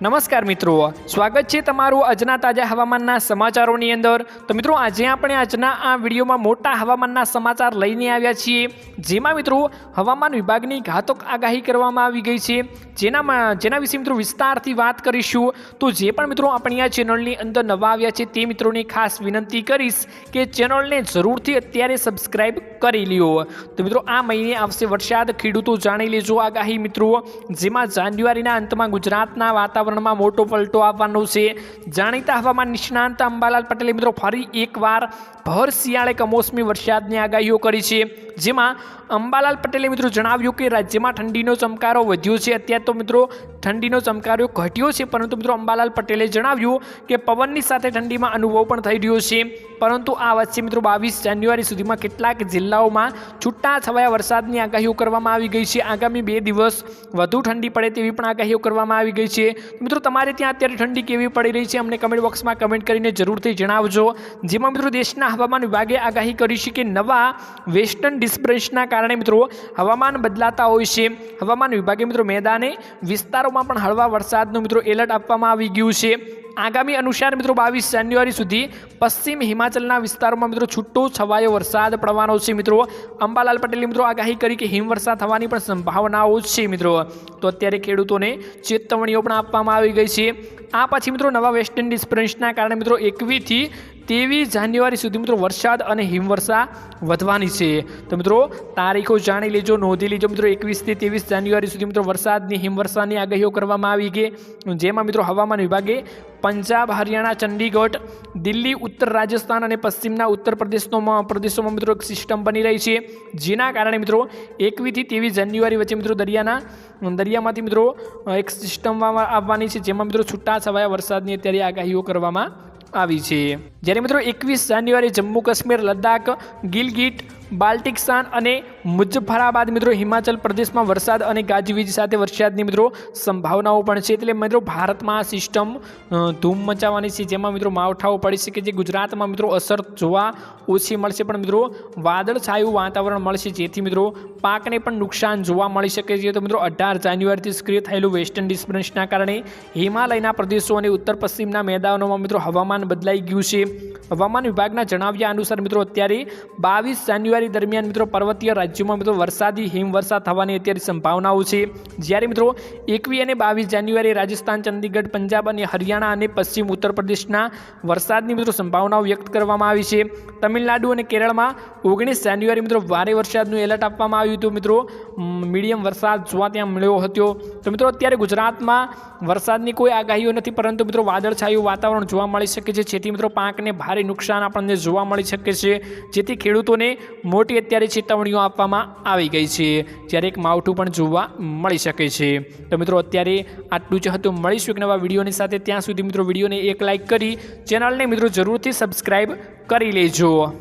નમસ્કાર મિત્રો. સ્વાગત છે તમારું આજના તાજા હવામાનના સમાચારોની અંદર. તો મિત્રો, આજે આપણે આજના આ વિડીયોમાં મોટા હવામાનના સમાચાર લઈને આવ્યા છીએ. જેમાં મિત્રો, હવામાન વિભાગની ઘાતક આગાહી કરવામાં આવી ગઈ છે. જેનામાં, જેના વિશે મિત્રો વિસ્તારથી વાત કરીશું. તો જે પણ મિત્રો આપણી આ ચેનલની અંદર નવા આવ્યા છે, તે મિત્રોને ખાસ વિનંતી કરીશ કે ચેનલને જરૂરથી અત્યારે સબસ્ક્રાઇબ કરી લ્યો. તો મિત્રો, આ મહિને આવશે વરસાદ. ખેડૂતો જાણી લેજો આગાહી મિત્રો. જેમાં જાન્યુઆરીના અંતમાં ગુજરાતના વાતાવરણમાં મોટો પલટો આવવાનો છે. જાણીતા હવામાન નિષ્ણાંત અંબાલાલ પટેલે મિત્રો ફરી એકવાર ભર શિયાળે કમોસમી વરસાદની આગાહીઓ કરી છે. જેમાં અંબાલાલ પટેલે મિત્રો જણાવ્યું કે રાજ્યમાં ઠંડીનો ચમકારો વધ્યો છે. અત્યારે તો મિત્રો ઠંડીનો ચમકારો ઘટ્યો છે, પરંતુ મિત્રો અંબાલાલ પટેલે જણાવ્યું કે પવનની સાથે ઠંડીમાં અનુભવ પણ થઈ રહ્યો છે. પરંતુ આ વચ્ચે મિત્રો બાવીસ જાન્યુઆરી સુધીમાં કેટલાક જિલ્લાઓમાં છૂટા છવાયા વરસાદની આગાહીઓ કરવામાં આવી ગઈ છે. આગામી બે દિવસ વધુ ઠંડી પડે તેવી પણ આગાહીઓ કરવામાં આવી ગઈ છે. મિત્રો તમારે ત્યાં અત્યારે ઠંડી કેવી પડી રહી છે, અમને કમેન્ટ બોક્સમાં કમેન્ટ કરીને જરૂરથી જણાવજો. જેમાં મિત્રો દેશના હવામાન વિભાગે આગાહી કરી છે કે નવા વેસ્ટર્ન ડિસ્પ્રેશનના કારણે મિત્રો હવામાન બદલાતા હોય છે. હવામાન વિભાગે મિત્રો મેદાને વિસ્તારોમાં પણ હળવા વરસાદનું મિત્રો એલર્ટ આપવામાં આવી ગયું છે. આગામી અનુસાર મિત્રો બાવીસ જાન્યુઆરી સુધી પશ્ચિમ હિમાચલના વિસ્તારોમાં મિત્રો છૂટો છવાયો વરસાદ પડવાનો છે મિત્રો. અંબાલાલ પટેલે મિત્રો આગાહી કરી કે હિમવર્ષા થવાની પણ સંભાવનાઓ છે મિત્રો. તો અત્યારે ખેડૂતોને ચેતવણીઓ પણ આપવામાં આવી ગઈ છે. આ પછી મિત્રો નવા વેસ્ટ ઇન્ડિઝ પ્રિન્સના કારણે મિત્રો એકવીસથી ત્રેવીસ જાન્યુઆરી સુધી મિત્રો વરસાદ અને હિમવર્ષા વધવાની છે. તો મિત્રો, તારીખો જાણી લેજો, નોંધી લેજો મિત્રો એકવીસથી ત્રેવીસ જાન્યુઆરી સુધી મિત્રો વરસાદની, હિમવર્ષાની આગાહીઓ કરવામાં આવી ગઈ જેમાં મિત્રો હવામાન વિભાગે પંજાબ, હરિયાણા, ચંડીગઢ, દિલ્હી, ઉત્તર રાજસ્થાન અને પશ્ચિમના ઉત્તર પ્રદેશનો પ્રદેશોમાં મિત્રો એક સિસ્ટમ બની રહી છે. જેના કારણે મિત્રો એકવીસથી ત્રેવીસ જાન્યુઆરી વચ્ચે મિત્રો દરિયાના, દરિયામાંથી મિત્રો એક સિસ્ટમ આવવાની છે. જેમાં મિત્રો છૂટા છવાયા વરસાદની અત્યારે આગાહીઓ કરવામાં આવી છે. જ્યારે મિત્રો એકવીસ જાન્યુઆરી જમ્મુ કાશ્મીર લદ્દાખ ગિલગિટ બાલ્ટિકસ્તાન અને મુઝફ્ફરાબાદ મિત્રો, હિમાચલ પ્રદેશમાં વરસાદ અને ગાજવીજ સાથે વરસાદની મિત્રો સંભાવનાઓ પણ છે. એટલે મિત્રો, ભારતમાં આ સિસ્ટમ ધૂમ મચાવવાની છે. જેમાં મિત્રો માવઠાઓ પડી શકે છે. ગુજરાતમાં મિત્રો અસર જોવા ઓછી મળશે. પણ મિત્રો વાદળ છાયું વાતાવરણ મળશે. જેથી મિત્રો પાકને પણ નુકસાન જોવા મળી શકે છે. તો મિત્રો, અઢાર જાન્યુઆરીથી સક્રિય થયેલું વેસ્ટર્ન ડિસ્ટર્બન્સના કારણે હિમાલયના પ્રદેશો અને ઉત્તર પશ્ચિમના મેદાનોમાં મિત્રો હવામાન બદલાઈ ગયું છે. હવામાન વિભાગના જણાવ્યા અનુસાર મિત્રો, અત્યારે બાવીસ જાન્યુઆરી દરમિયાન મિત્રો પર્વતીય રાજ્યોમાં મિત્રો વરસાદી, હિમવર્ષા થવાની અત્યારે સંભાવનાઓ છે. જ્યારે મિત્રો એકવીસ અને બાવીસ જાન્યુઆરી રાજસ્થાન, ચંદીગઢ, પંજાબ અને હરિયાણા અને પશ્ચિમ ઉત્તર પ્રદેશના વરસાદની મિત્રો સંભાવનાઓ વ્યક્ત કરવામાં આવી છે. તમિલનાડુ અને કેરળમાં ઓગણીસ જાન્યુઆરી મિત્રો ભારે વરસાદનું એલર્ટ આપવામાં આવ્યું હતું. મિત્રો મીડિયમ વરસાદ જોવા ત્યાં મળ્યો હતો. તો મિત્રો, અત્યારે ગુજરાતમાં વરસાદની કોઈ આગાહીઓ નથી, પરંતુ મિત્રો વાદળછાયું વાતાવરણ જોવા મળી શકે છે. જેથી મિત્રો પાકને ભારે નુકસાન આપણને જોવા મળી શકે છે. જેથી ખેડૂતોને મોટી અત્યારે ચેતવણીઓ આપવામાં આવી ગઈ છે. જ્યારે એક માવઠું પણ જોવા મળી શકે છે. તો મિત્રો, અત્યારે આટલું જ હતું. મળીશું એક નવા વિડીયોની સાથે. ત્યાં સુધી મિત્રો, વિડીયોને એક લાઇક કરી, ચેનલને મિત્રો, જરૂરથી સબસ્ક્રાઈબ કરી લેજો.